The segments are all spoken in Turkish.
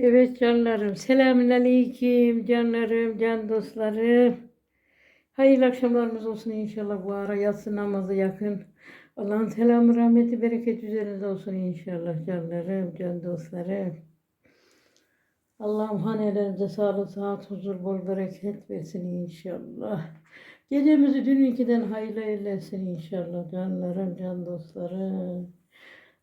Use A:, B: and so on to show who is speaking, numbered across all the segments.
A: Evet canlarım. Selamünaleyküm canlarım, can dostlarım. Hayırlı akşamlarımız olsun inşallah bu ara yatsı namazı yakın. Allah'ın selamı, rahmeti, bereket üzerinize olsun inşallah canlarım, can dostlarım. Allah'ım hanelerinize sağlık, sıhhat, huzur, bol bereket versin inşallah. Gecemizi dünküden hayırlı eylesin inşallah canlarım, can dostlarım.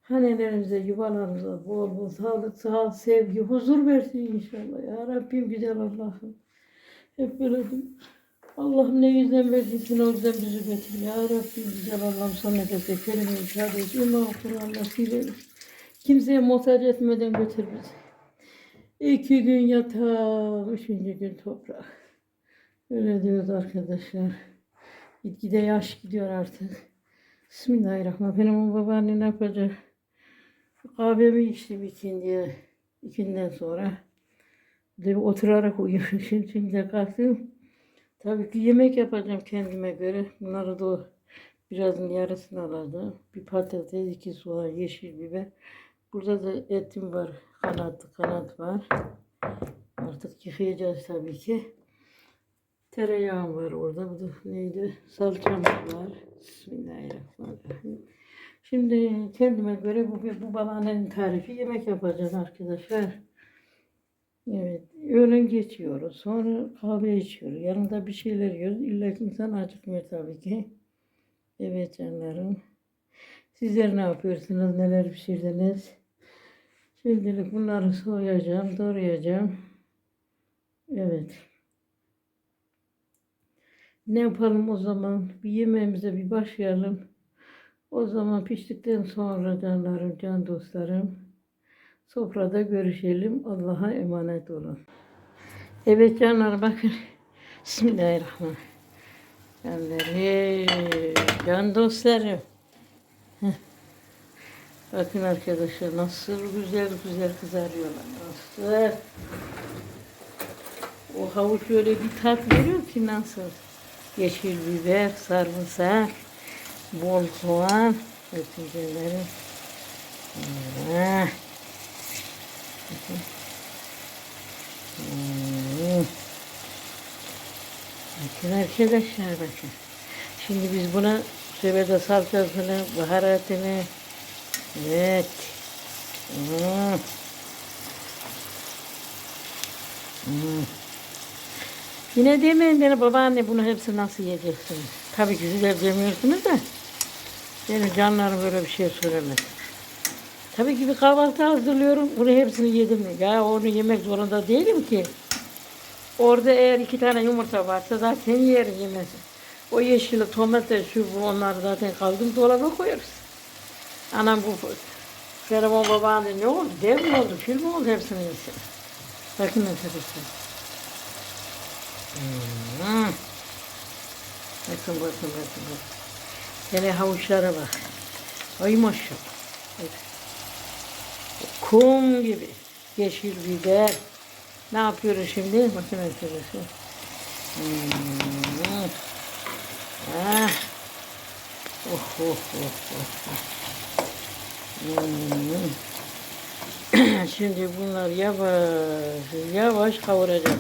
A: Hanelerimize, yuvalarımıza bol bol sağlık, sıhhat, sevgi, huzur versin inşallah. Ya Rabbim güzel Allah'ım. Hep böyle Allah'ım ne yüzden verdiysen o yüzden bizi götür. Ya Rabbim güzel Allah'ım son nefeste kelime-i şehadet, iman, Kur'an nasip eyle. Kimseye muhtaç etmeden götür bizi. İki gün yatak, üçüncü gün toprak. Öyle diyoruz arkadaşlar. Gitgide yaş gidiyor artık. Bismillahirrahmanirrahim. Benim babaanne ne yapacak? Kahvemi içtim ikindiye. ikinden sonra. De oturarak uyumuşum. Şimdi de kalktım. Tabii ki yemek yapacağım kendime göre. Bunları da birazın yarısını alacağım. Bir patates, iki soğan, yeşil biber. Burada da etim var. Kanat, kanat var. Artık yıkayacağız tabii ki. Tereyağım var orada. Bu da neydi? Salçam var. Bismillahirrahmanirrahim. Şimdi kendime göre bu, bu babaannenin tarifi yemek yapacağız arkadaşlar. Evet. Öğlen geçiyoruz. Sonra kahve içiyoruz. Yanında bir şeyler yiyoruz. İlla ki insan acıkmıyor tabii ki. Evet canlarım. Sizler ne yapıyorsunuz? Neler pişirdiniz? Şimdilik bunları soyacağım, doğrayacağım. Evet. Ne yapalım o zaman? Bir yemeğimize bir başlayalım. O zaman piştikten sonra canlarım, can dostlarım, sofrada görüşelim. Allah'a emanet olun. Evet canlar bakın. Bismillahirrahmanirrahim. Canlarım, can dostlarım. Bakın arkadaşlar nasıl güzel güzel kızarıyorlar. Nasıl? O havuç öyle bir tat veriyor ki nasıl? Yeşil biber, sarımsak, bol soğan, ötüceleri. Hmm. Bakın arkadaşlar bakın. Şimdi biz buna sebede salçasını, baharatını, evet. Hmm. Hmm. Yine demeyin bana babaanne bunu hepsi nasıl yiyeceksiniz? Tabii ki siz hep yemiyorsunuz da. Benim canlarım böyle bir şey söylemez. Tabii ki bir kahvaltı hazırlıyorum. Bunu hepsini yedim? Ya onu yemek zorunda değilim ki. Orada eğer iki tane yumurta varsa zaten yerim yemez. O yeşili, domates, şu bu onları zaten kaldım dolaba koyarız. Anam bu Ferman babaanne ne oldu? Dev mi oldu? Fil mi oldu hepsini yesin? Bakın arkadaşlar. Hmm. Bakın bakın bakın bakın. Hele havuçlara bak. Ay maşallah. Kum gibi. Yeşil biber. Ne yapıyoruz şimdi? Bakın arkadaşlar. Hmm. Ah. Oh oh oh oh. Hmm. Şimdi bunlar yavaş yavaş kavuracağım.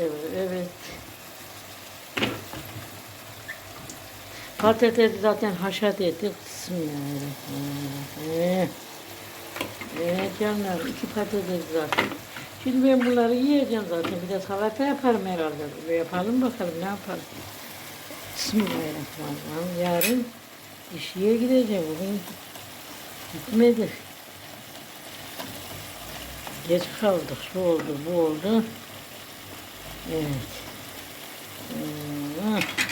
A: Evet, evet. Patatesi zaten haşat ettik. Bismillahirrahmanirrahim. Evet canlar, iki patates zaten. Şimdi ben bunları yiyeceğim zaten. Bir de salata yaparım herhalde. Yapalım bakalım ne yapalım. Bismillahirrahmanirrahim. Yarın işiye gideceğim. Bugün gitmedik. Geç kaldık. Şu oldu, bu oldu. Evet. Hmm.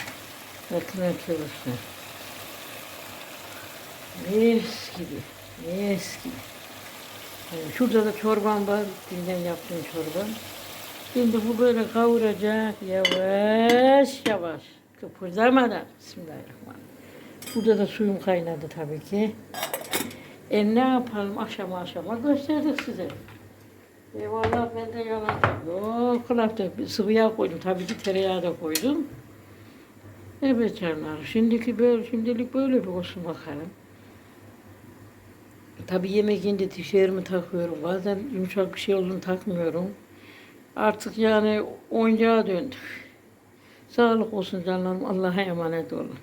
A: Bakın arkadaşlar. Mis gibi. Mis gibi. Yani şurada da çorbam var. Dünden yaptığım çorba. Şimdi bu böyle kavuracak. Yavaş yavaş. Kıpırdamadan. Bismillahirrahmanirrahim. Burada da suyum kaynadı tabii ki. E ne yapalım aşama aşama gösterdik size. E vallahi ben de yalan yok. Sıvı yağ koydum. Tabii ki tereyağı da koydum. Evet canlar. Şimdiki böyle, şimdilik böyle bir olsun bakalım. Tabii yemek yiyince tişörümü takıyorum. Bazen yumuşak bir şey olduğunu takmıyorum. Artık yani oyuncağa döndük. Sağlık olsun canlarım. Allah'a emanet olun.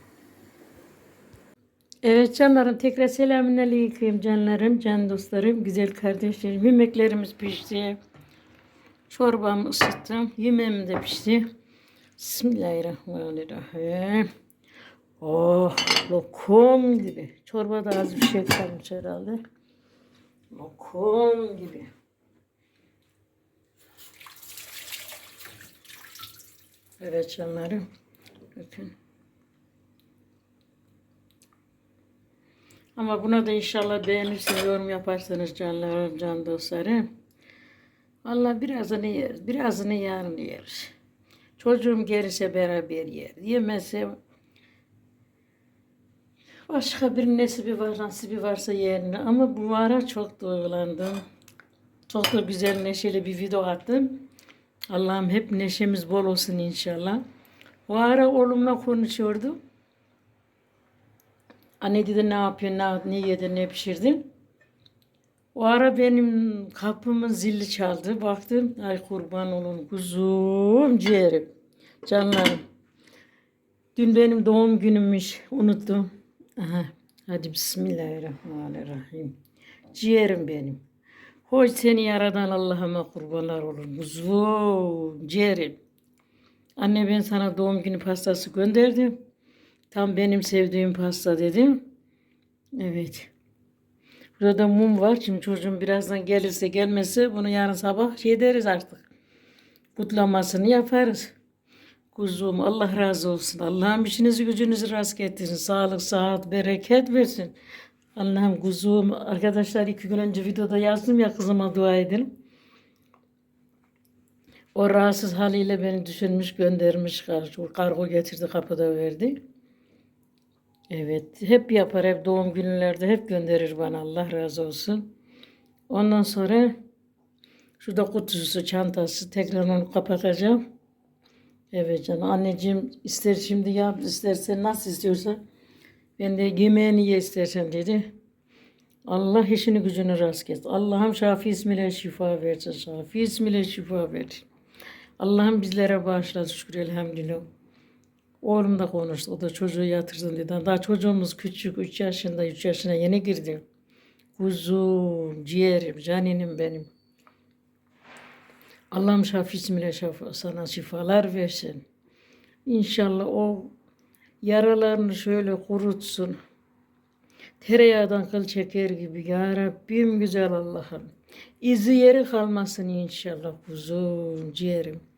A: Evet canlarım tekrar selamünaleyküm canlarım, can dostlarım, güzel kardeşlerim. Yemeklerimiz pişti. Çorbamı ısıttım. Yemeğim de pişti. Bismillahirrahmanirrahim. Oh lokum gibi. Çorba da az bir şey kalmış herhalde. Lokum gibi. Evet canlarım. Bakın. Ama buna da inşallah beğenirsiniz, yorum yaparsanız canlarım, can dostlarım. Allah birazını yeriz, birazını yarın yeriz. Çocuğum gelirse beraber yer. Yemezse başka bir nesibi var, nasibi varsa yerine. Ama bu ara çok duygulandım. Çok da güzel neşeli bir video attım. Allah'ım hep neşemiz bol olsun inşallah. Bu ara oğlumla konuşuyordum. Anne dedi ne yapıyorsun, ne, ne yedin, ne pişirdin? O ara benim kapımın zili çaldı. Baktım, ay kurban olun kuzum, ciğerim, canlarım. Dün benim doğum günümmüş, unuttum. Aha, hadi Bismillahirrahmanirrahim. Ciğerim benim. Hoş seni yaradan Allah'ıma kurbanlar olun. Kuzum, ciğerim. Anne ben sana doğum günü pastası gönderdim. Tam benim sevdiğim pasta dedim. Evet. Burada mum var. Şimdi çocuğum birazdan gelirse gelmezse bunu yarın sabah şey deriz artık. Kutlamasını yaparız. Kuzum Allah razı olsun. Allah'ım işinizi gücünüzü rast getirsin. Sağlık, sıhhat, bereket versin. Allah'ım kuzum. Arkadaşlar iki gün önce videoda yazdım ya kızıma dua edin. O rahatsız haliyle beni düşünmüş göndermiş. Kar- Kargo getirdi kapıda verdi. Evet, hep yapar, hep doğum günlerde hep gönderir bana Allah razı olsun. Ondan sonra şurada kutusu, çantası tekrar onu kapatacağım. Evet canım, anneciğim ister şimdi yap, istersen nasıl istiyorsa. Ben de yemeğini ye istersen dedi. Allah işini gücünü rast getir. Allah'ım Şafi ismiyle şifa versin. Şafi ismiyle şifa versin. Allah'ım bizlere bağışladı şükür elhamdülillah. Oğlum da konuştu. O da çocuğu yatırsın dedi. Daha çocuğumuz küçük. 3 yaşında, 3 yaşına yeni girdi. Kuzum, ciğerim, caninim benim. Allah'ım şafi ismiyle şafa, sana şifalar versin. İnşallah o yaralarını şöyle kurutsun. Tereyağdan kıl çeker gibi. Ya Rabbim güzel Allah'ım. İzi yeri kalmasın inşallah kuzum, ciğerim.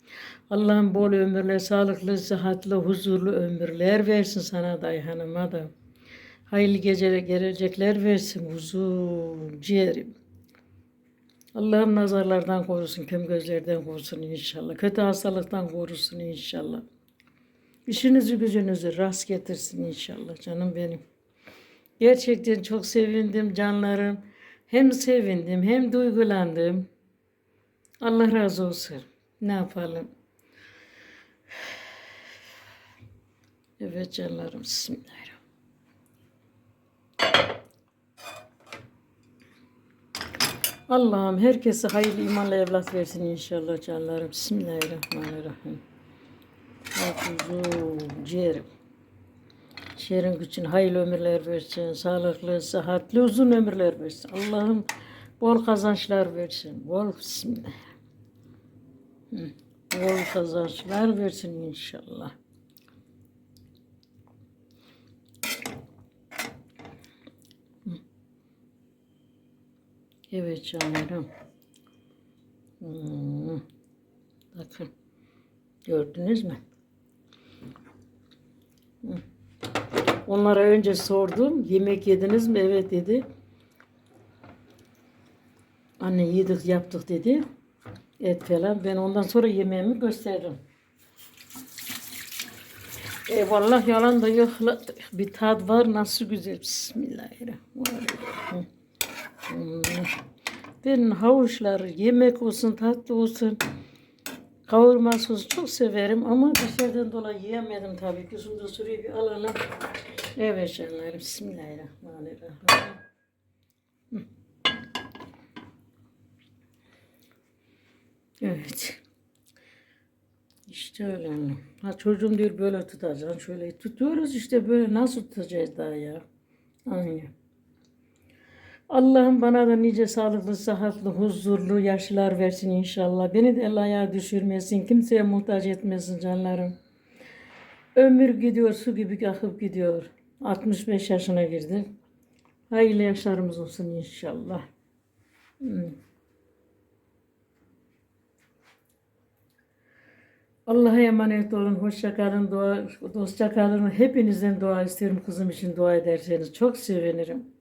A: Allah'ım bol ömürler, sağlıklı, sıhhatli, huzurlu ömürler versin sana da hanıma da. Hayırlı geceler, gelecekler versin kuzum, ciğerim. Allah'ım nazarlardan korusun, küm gözlerden korusun inşallah. Kötü hastalıktan korusun inşallah. İşinizi gücünüzü rast getirsin inşallah canım benim. Gerçekten çok sevindim canlarım. Hem sevindim hem duygulandım. Allah razı olsun. Ne yapalım? Evet canlarım. Bismillahirrahmanirrahim. Allah'ım herkese hayırlı imanla evlat versin inşallah canlarım. Bismillahirrahmanirrahim. Kuzum, ciğerim. Şehrin gücün hayırlı ömürler versin. Sağlıklı, sıhhatli, uzun ömürler versin. Allah'ım bol kazançlar versin. Bol bismillah. Bol kazançlar versin inşallah. Evet canlarım. Hmm. Bakın. Gördünüz mü? Hı. Onlara önce sordum. Yemek yediniz mi? Evet dedi. Anne yedik yaptık dedi. Et falan. Ben ondan sonra yemeğimi gösterdim. E vallahi yalan da yok. Bir tat var nasıl güzel. Bismillahirrahmanirrahim. Hmm. Ben havuçlar yemek olsun tatlı olsun. Kavurma sosu çok severim ama dışarıdan dolayı yiyemedim tabii ki. Şurada sürüyü bir alalım. Evet canlarım. Bismillahirrahmanirrahim. Evet. İşte öyle. Ha çocuğum diyor böyle tutacaksın. Şöyle tutuyoruz işte böyle nasıl tutacağız daha ya? Aynen. Allah'ım bana da nice sağlıklı, sıhhatli, huzurlu yaşlar versin inşallah. Beni de el ayağa düşürmesin. Kimseye muhtaç etmesin canlarım. Ömür gidiyor, su gibi akıp gidiyor. 65 yaşına girdi. Hayırlı yaşlarımız olsun inşallah. Hmm. Allah'a emanet olun. Hoşça kalın. Dua, dostça kalın. Hepinizden dua istiyorum kızım için dua ederseniz. Çok sevinirim.